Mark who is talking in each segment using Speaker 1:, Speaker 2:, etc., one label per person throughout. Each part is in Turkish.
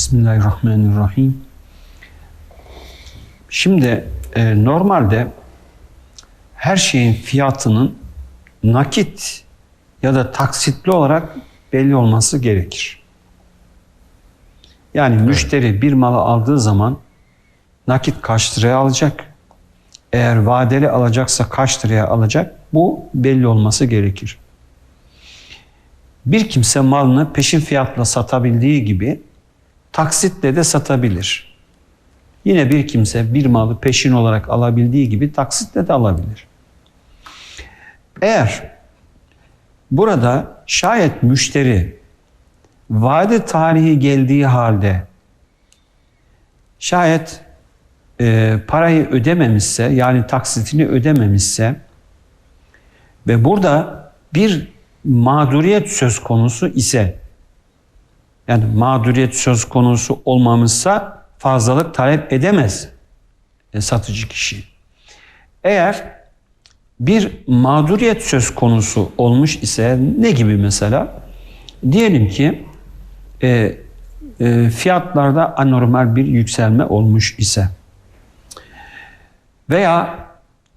Speaker 1: Bismillahirrahmanirrahim. Şimdi e, normalde her şeyin fiyatının nakit ya da taksitli olarak belli olması gerekir. Yani müşteri bir malı aldığı zaman nakit kaç liraya alacak? Eğer vadeli alacaksa kaç liraya alacak? Bu belli olması gerekir. Bir kimse malını peşin fiyatla satabildiği gibi taksitle de satabilir. Yine bir kimse bir malı peşin olarak alabildiği gibi taksitle de alabilir. Eğer burada şayet müşteri vade tarihi geldiği halde şayet e, parayı ödememişse yani taksitini ödememişse ve burada bir mağduriyet söz konusu ise yani mağduriyet söz konusu olmamışsa fazlalık talep edemez e, satıcı kişi. Eğer bir mağduriyet söz konusu olmuş ise ne gibi mesela? Diyelim ki e, e, fiyatlarda anormal bir yükselme olmuş ise veya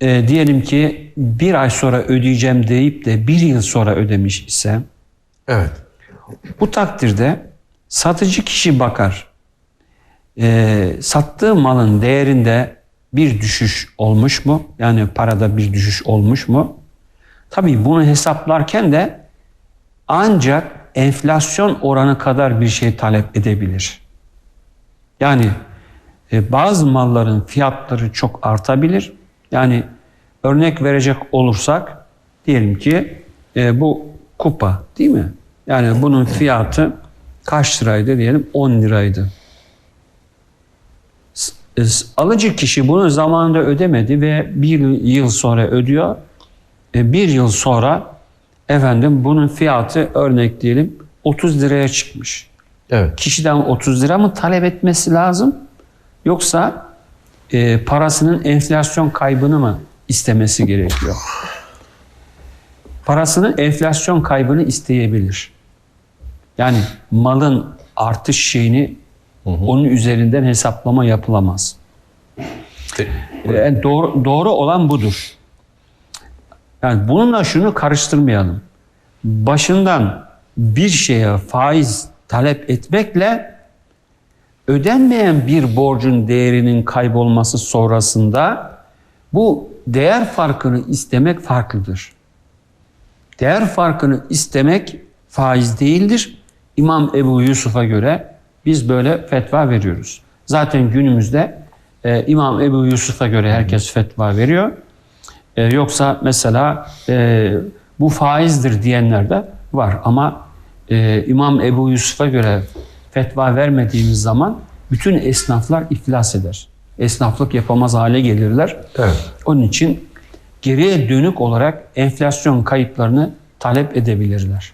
Speaker 1: e, diyelim ki bir ay sonra ödeyeceğim deyip de bir yıl sonra ödemiş ise
Speaker 2: Evet.
Speaker 1: bu takdirde satıcı kişi bakar. E, sattığı malın değerinde bir düşüş olmuş mu? Yani parada bir düşüş olmuş mu? Tabii bunu hesaplarken de ancak enflasyon oranı kadar bir şey talep edebilir. Yani e, bazı malların fiyatları çok artabilir. Yani örnek verecek olursak diyelim ki e, bu kupa değil mi? Yani bunun fiyatı kaç liraydı diyelim 10 liraydı. E, Alıcı kişi bunu zamanında ödemedi ve bir yıl sonra ödüyor. E, bir yıl sonra efendim bunun fiyatı örnek diyelim 30 liraya çıkmış.
Speaker 2: Evet.
Speaker 1: Kişiden 30 lira mı talep etmesi lazım? Yoksa e, parasının enflasyon kaybını mı istemesi gerekiyor? Parasının enflasyon kaybını isteyebilir. Yani malın artış şeyini onun üzerinden hesaplama yapılamaz. Yani doğru, doğru olan budur. Yani bununla şunu karıştırmayalım. Başından bir şeye faiz talep etmekle ödenmeyen bir borcun değerinin kaybolması sonrasında bu değer farkını istemek farklıdır. Değer farkını istemek faiz değildir. İmam Ebu Yusuf'a göre biz böyle fetva veriyoruz. Zaten günümüzde e, İmam Ebu Yusuf'a göre herkes fetva veriyor. E, yoksa mesela e, bu faizdir diyenler de var ama e, İmam Ebu Yusuf'a göre fetva vermediğimiz zaman bütün esnaflar iflas eder. Esnaflık yapamaz hale gelirler.
Speaker 2: Evet.
Speaker 1: Onun için geriye dönük olarak enflasyon kayıplarını talep edebilirler.